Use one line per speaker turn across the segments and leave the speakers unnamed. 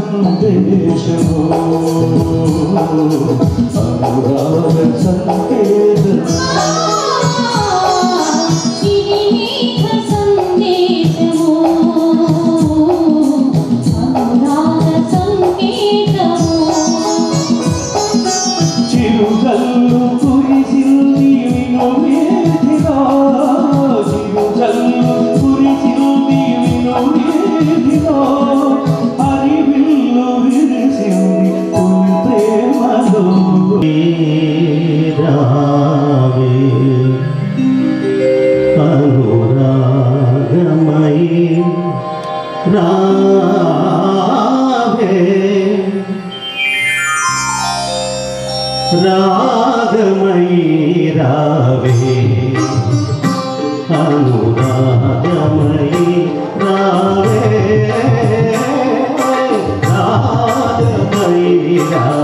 thân đi chiều ở đời chân kia రావే రాగమై రావే అనురాగమయీ రావే రాగమయీ రావే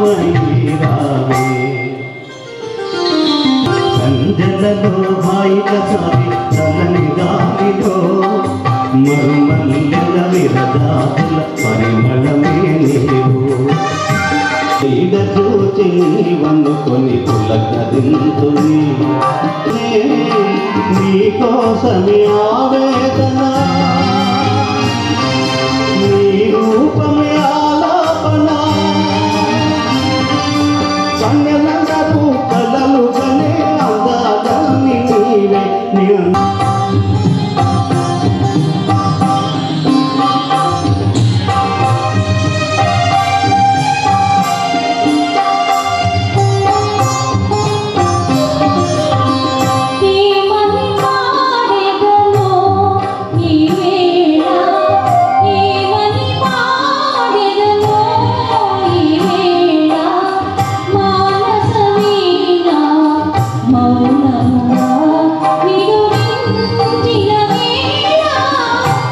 మయి సంజలలో బాయిక సారి చల్లని గాలిలో మరుమల్లెల విరదాదుల పరిమళమే నీవు ఈడ చూచి వన్నుకొని పులకరింతుని నీ కోసమే ఆవేదన.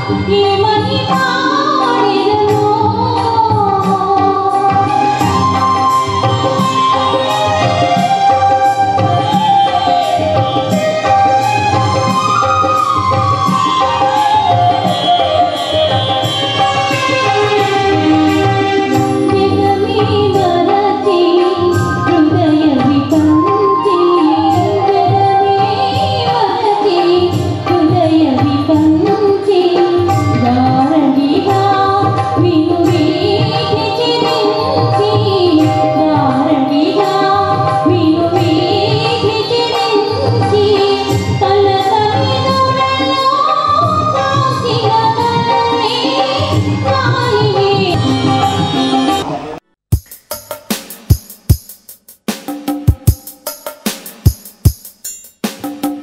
limanita thank you